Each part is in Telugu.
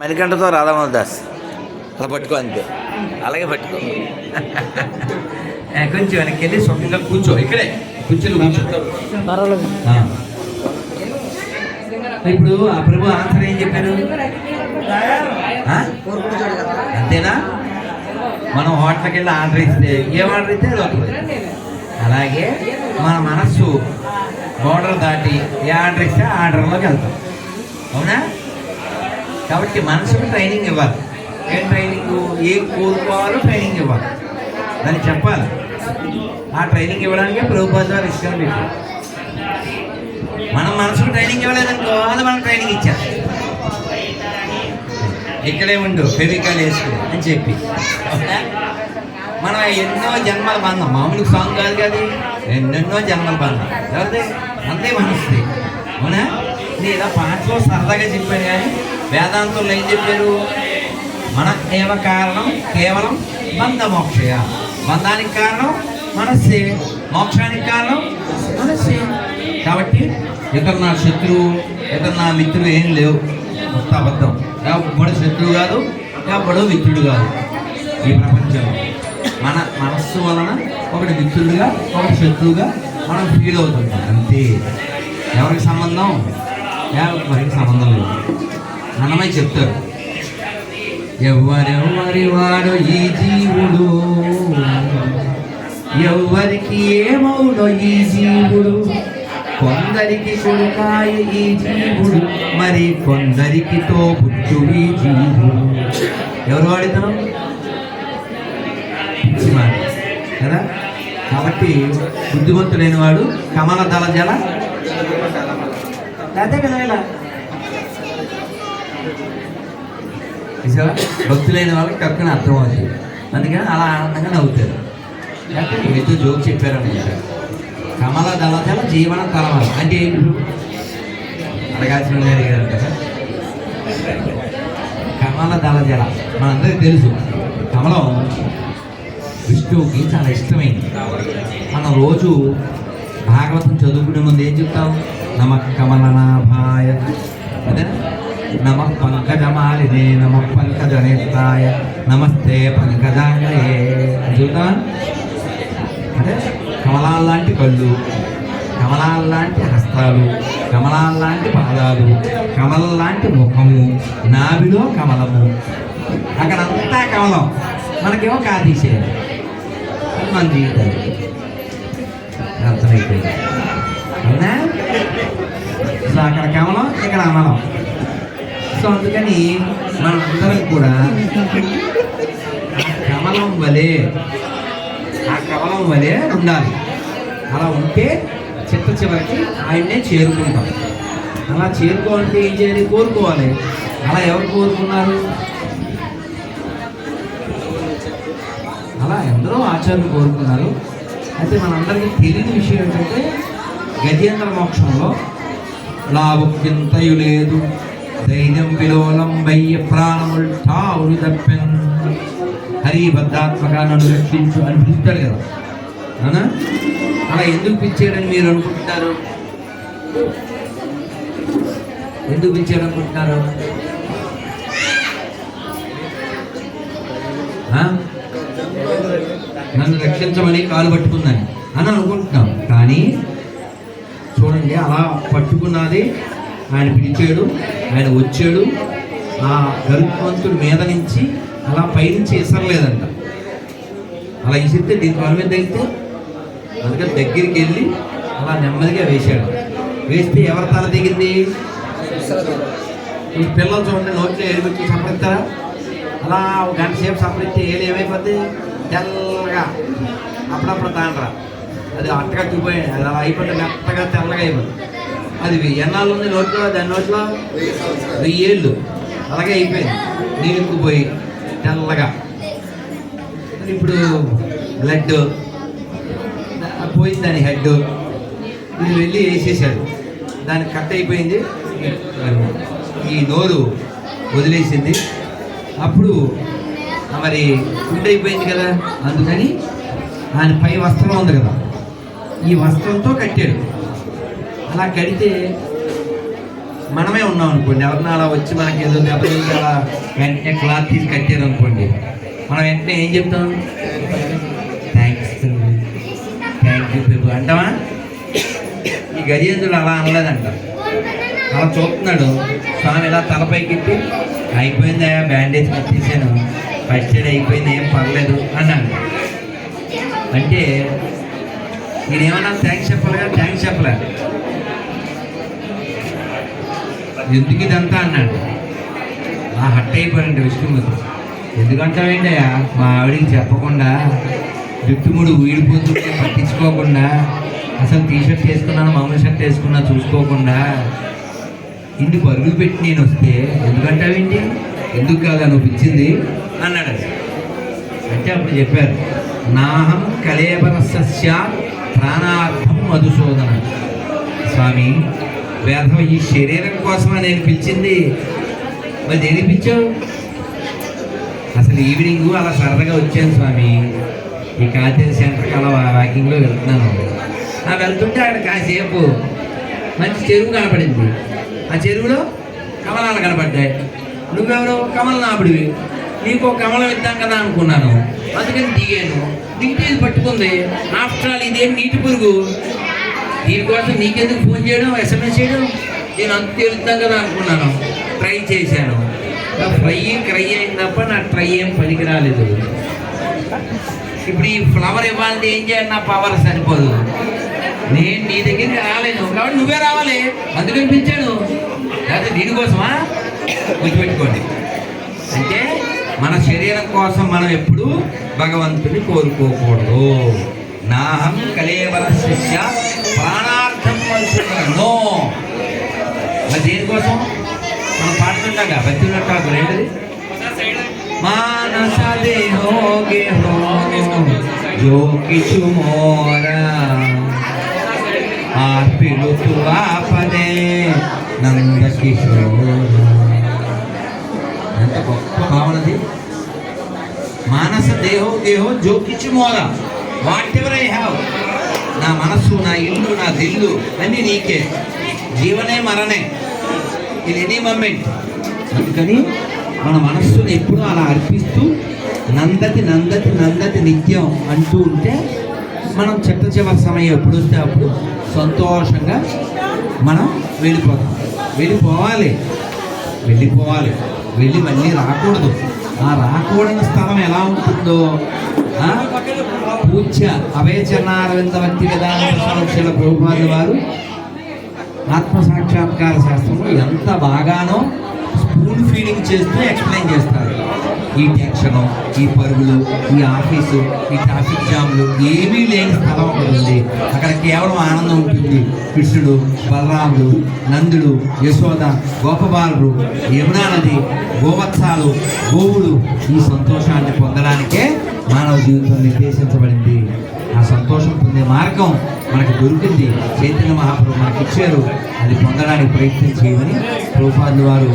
మణికంఠతో రాధామోహన్ దాస్ అలా పట్టుకో అంతే. అలాగే పట్టుకో. కొంచెం వెనక్కి వెళ్ళి స్వతంగా కూర్చో. ఇక్కడే. కూర్చొని కూర్చో ఆ. ఇప్పుడు ఆ ప్రభు ఆన్సర్ ఏం చెప్పారు? ఆ? అంతేనా? మనం హోటల్కి వెళ్ళి ఆర్డర్ ఇస్తే ఏం ఆర్డర్ ఇస్తే అది వస్తుంది అలాగే మన మనస్సు బోర్డర్ దాటి ఏ ఆర్డర్ ఇస్తే ఆ ఆర్డర్లోకి వెళ్తాం. అవునా? కాబట్టి మనసుకు ట్రైనింగ్ ఇవ్వాలి. ఏం ట్రైనింగ్ ఏం కోరుకోవాలో ట్రైనింగ్ ఇవ్వాలి. దాన్ని చెప్పాలి. ఆ ట్రైనింగ్ ఇవ్వడానికే ప్రభుత్వం వారు ఇష్టం పెట్టారు మనం మనసుకు ట్రైనింగ్ ఇవ్వలేదనుకో అది మనం ట్రైనింగ్ ఇచ్చారు. ఇక్కడే ఉండు ఫెవికాల్ వేసుకో అని చెప్పి. మనం ఎన్నో జన్మల బంధం. మామూలు సాంగ్ కాదు కదా. ఎన్నెన్నో జన్మల బంధం. ఎవరిదే? అంతే మనసుది. అవునా? నేను ఇలా పాటలో సరదాగా చెప్పాను కానీ వేదాంతులు ఏం చెప్పారు? మన ఏవ కారణం కేవలం బంధ మోక్షయ బంధానికి కారణం మనస్సే. మోక్షానికి కారణం మనస్సే. కాబట్టి ఇతరు నా శత్రువు ఇతరు నా మిత్రుడు ఏం లేవు. కొత్త అబద్ధం. ఎవడు శత్రువు కాదు ఎవడు మిత్రుడు కాదు. ఈ ప్రపంచంలో మన మనస్సు వలన ఒకటి మిత్రుడుగా ఒకటి శత్రువుగా మనం ఫీల్ అవుతుంటాం. అంతే. ఎవరికి సంబంధం? ఎవరికి సంబంధం లేదు. అన్నమై చెప్తారు. ఎవరెవరి వాడు ఈ జీవుడు? ఎవ్వరికి ఏమవునో ఈ జీవుడు? కొందరికి కొడుకాయ ఈ జీవుడు మరి కొందరికి తోబుట్టు ఈ జీవుడు. ఎవరు వాడితనం? పిచ్చివాడు. కదా? కాబట్టి బుద్ధిమంతుడైన వాడు కమల దళ జల. లేకపోతే కదా ఇలా చూసావా భక్తులైన వాళ్ళకి టక్కున అర్థం అవుతుంది అందుకని అలా ఆనందంగా నవ్వుతారు. లేకపోతే మీతో జోక్ చెప్పారనమాట. కమల దళజల జీవన తలమల అంటే అడగాల్సిన అడిగారు కదా? కమల దళజల మనందరికీ తెలుసు కమలం విష్ణువుకి చాలా ఇష్టమైంది. మనం రోజు భాగవతం చదువుకునే ముందు ఏం చెప్తాం? నమ కమలనాభాయ. అదేనా? నమ పంకజమాలినే నమ పంకజనేత్రాయ నమస్తే పంకజాంగయే చూద్దా అంటే కమలాల లాంటి కళ్ళు కమలాల లాంటి హస్తాలు కమలాల లాంటి పాదాలు కమలం లాంటి ముఖము నాభిలో కమలము. అక్కడంతా కమలం. మనకేమో కాతీసేయాలి మన జీవితం. అర్థమైపోయింది. అవునా? అక్కడ కమలం ఇక్కడ అమలం. సో అందుకని మనందరం కూడా కమలం వలె ఆ కమలం వలె ఉండాలి. అలా ఉంటే చిత్త చివరికి ఆయన్నే చేరుకుంటాం. అలా చేరుకోవాలంటే ఏం చేయాలి? కోరుకోవాలి. అలా ఎవరు కోరుకున్నారు? అలా ఎందరో ఆచార్యులు కోరుకున్నారు. అయితే మనందరికీ తెలియని విషయం ఏంటంటే గజేంద్ర మోక్షంలో లాభక్యంతయు లేదు ధైర్యం విలోలం వయ్య ప్రాణములు ఠావులు తప్పెను హరి బద్ధాత్మక నన్ను రక్షించు అని పిలుస్తాడు కదా అవునా అలా ఎందుకు పిలిచాడని మీరు అనుకుంటున్నారు ఎందుకు పిలిచాడు అనుకుంటున్నారు నన్ను రక్షించమని కాలు పట్టుకుందని అని అనుకుంటున్నాం కానీ చూడండి అలా పట్టుకున్నది ఆయన పిలిచాడు ఆయన వచ్చాడు. ఆ గరుత్మంతుడి మీద నుంచి అలా పైనుంచి ఇసరలేదంట అలా ఇసిరితే దీని వాళ్ళ మీద తగిలితే అందుకని దగ్గరికి వెళ్ళి అలా నెమ్మదిగా వేశాడు. వేస్తే ఎవరి తల దిగింది ఈ పిల్లలు చూడండి నోట్లో ఏడుపెట్టి సంపరిస్తారా అలా ఒక గంట సేపు సంపరిస్తే ఏళ్ళు ఏమైపోద్ది? తెల్లగా. అప్పుడప్పుడు తాండ్రా. అది అట్టగా చూపోయాడు అది అలా అయిపోతే మెత్తగా తెల్లగా అయిపోతుంది అది ఎన్నాళ్ళు ఉంది నోట్లో? దాని నోట్లో? వెయ్యి ఏళ్ళు. అలాగే అయిపోయింది. నీరుకుపోయి తెల్లగా. ఇప్పుడు బ్లడ్ పోయింది దాని హెడ్. ఇది వెళ్ళి వేసేసాడు. దానికి కట్ అయిపోయింది. ఈ నోరు వదిలేసింది. అప్పుడు మరి ఫుడ్ అయిపోయింది కదా అందుకని ఆయన పై వస్త్రం ఉంది కదా. ఈ వస్త్రంతో కట్టాడు. అలా కడితే మనమే ఉన్నాం అనుకోండి. ఎవరన్నా అలా వచ్చి మనకి ఏదో దెబ్బతింది అలా వెంటనే క్లాత్ తీసి కట్టారు అనుకోండి. మనం వెంటనే ఏం చెప్తాం? థ్యాంక్స్ థ్యాంక్ యూ పీపుల్ అంటావా? ఈ గజేంద్రుడు అలా అనలేదంట. అలా చూస్తున్నాడు. స్వామి ఇలా తలపైకి ఎత్తి అయిపోయిందా? బ్యాండేజ్ కట్టేసాను ఫస్ట్ ఎయిడ్ అయిపోయింది. ఏం పర్లేదు. అన్నాడు. అంటే నేనేమన్నా థ్యాంక్స్ చెప్పాలిగా? థ్యాంక్స్ చెప్పలేదు ఎందుకు ఇదంతా అన్నాడు. ఆ హట్ అయిపోయాడు విష్ణుమూర్తి. ఎందుకంటావేంటి అయ్యా మా ఆవిడికి చెప్పకుండా జుట్టుముడు ఊడిపోతుంటే పట్టించుకోకుండా అసలు టీ షర్ట్ వేసుకున్నాను మామూలు షర్ట్ వేసుకున్నా చూసుకోకుండా ఇన్ని పరుగులు పెట్టి నేను వస్తే ఎందుకంటావేంటి? ఎందుకు కాదు నువ్వు అన్నాడు అంటే అప్పుడు చెప్పారు నాహం కలేబరస్య ప్రాణార్థం మధుసూదన. స్వామి వేదం ఈ శరీరం కోసమా నేను పిలిచింది. మరి దేని పిలిచావు? అసలు ఈవినింగ్ అలా సరదాగా వచ్చాను స్వామి. ఈ కాతేరి సెంటర్కి అలా వాకింగ్లో వెళ్తున్నాను. ఆ వెళ్తుంటే అక్కడ కాసేపు మంచి చెరువు కనపడింది. ఆ చెరువులో కమలాలు కనపడ్డాయి. నువ్వెవరో? కమలనాభుడివి. నీకు ఒక కమలం ఇద్దాం కదా అనుకున్నాను. అందుకని దిగాను. దిగితే ఇది పట్టుకుంది. ఆఫ్టర్ ఆల్ ఇదేం నీటి పురుగు? దీనికోసం నీకెందుకు ఫోన్ చేయడం ఎస్ఎంఎస్ చేయడం? నేను అంత తెలుద్దాం కదా అనుకున్నాను. ట్రై చేశాను. ఫ్రై క్రై అయింది తప్ప నా ట్రై ఏం పనికి రాలేదు. ఇప్పుడు ఈ ఫ్లవర్ ఇవ్వాలంటే ఏం చేయాలి? నా పవర్ సరిపోదు. నేను నీ దగ్గరికి రాలేను కాబట్టి నువ్వే రావాలి. అందుకని పిలిచాను. లేకపోతే దీనికోసమా? గుర్తుపెట్టుకోండి. అంటే మన శరీరం కోసం మనం ఎప్పుడు భగవంతుని కోరుకోకూడదు. నాహం కలేవర శిష్య ప్రాణార్థం నో మరి దేనికోసం? మనం పాడుతుంటాం భక్తి ఉన్నట్టు ఏంటిది మానస దేహో గేహో జో కిచు మోరా। ఆర్పిలుతు ఆపదే నంద కిషోర ఎంత గొప్ప భావనది. మానస దేహో గేహో జో కిచు మోరా। వాట్ ఎవర్ ఐ హ్యావ్ నా మనస్సు నా ఇల్లు నా దిల్లు అన్నీ నీకే. జీవనే మరణే. ఇది ఎనీ మూమెంట్ అందుకని మన మనస్సును ఎప్పుడూ అలా అర్పిస్తూ నందతి నందతి నందతి నిత్యం అంటూ ఉంటే మనం చెట్ట చివరి సమయం ఎప్పుడు వస్తే అప్పుడు సంతోషంగా మనం వెళ్ళిపోతాం. వెళ్ళిపోవాలి. వెళ్ళిపోవాలి. వెళ్ళి మళ్ళీ రాకూడదు. ఆ రాకూడని స్థలం ఎలా ఉంటుందో ఆ? పూజ్య అభయచరణారవిందవత్తి వేదాంత సంరక్షణ ప్రభుపాద వారు. ఆత్మ సాక్షాత్కార శాస్త్రంలో ఎంత బాగానో స్పూన్ ఫీడింగ్ చేస్తూ ఎక్స్ప్లెయిన్ చేస్తారు. ఈ టెన్షను ఈ పరుగులు ఈ ఆఫీసు ఈ ట్రాఫిక్ జామ్లు ఏమీ లేని స్థలం ఉంటుంది ఉంది. అక్కడ కేవలం ఆనందం ఉంటుంది. కృష్ణుడు బలరాముడు నందుడు యశోద గోపబాలుడు యమునా నది గోవత్సాలు గోవులు ఈ సంతోషాన్ని పొందడానికే మానవ జీవితం నిర్దేశించబడింది. ఆ సంతోషం పొందే మార్గం మనకు దొరికింది. చైతన్య మహాప్రభు మనకి ఇచ్చారు. అది పొందడానికి ప్రయత్నం చేయమని ప్రభుపాదులు వారు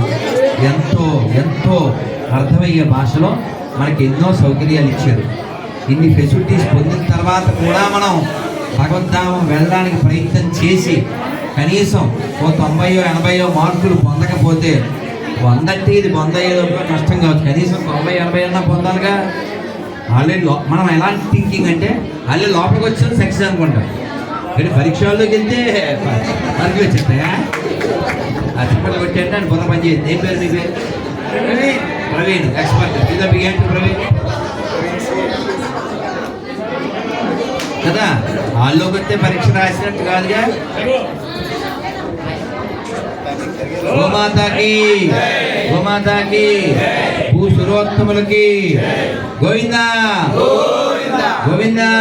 ఎంతో ఎంతో అర్థమయ్యే భాషలో మనకి ఎన్నో సౌకర్యాలు ఇచ్చారు. ఇన్ని ఫెసిలిటీస్ పొందిన తర్వాత కూడా మనం భగవద్ధామం వెళ్ళడానికి ప్రయత్నం చేసి కనీసం ఓ తొంభైయో ఎనభైయో మార్కులు పొందకపోతే వందంటే ఇది వంద అయ్యేలోపు కష్టం కావచ్చు. కనీసం తొంభై ఎనభై అన్నా పొందాలిగా. ఆల్రెడీ లో మనం ఎలాంటి థింకింగ్ అంటే ఆల్రెడీ లోపలికి వచ్చిన సక్సెస్ అనుకుంటాం. కానీ పరీక్షల్లోకి వెళ్తే మార్కులు వచ్చేస్తాయా? ఆ చెప్పలు కొట్టండి అని బుర్ర పని చేయండి. ఏం పేరు మీ పేరు? ప్రవీణ్. ఎక్స్పర్ట్ ఇదా బిగేంటి ప్రవీణ్? కదా వాళ్ళలోకి వస్తే పరీక్ష రాసినట్టు కాదుగా? గోమాతాకి గోమాతాకి భూ సురోత్తములకి గోవిందా గోవిందా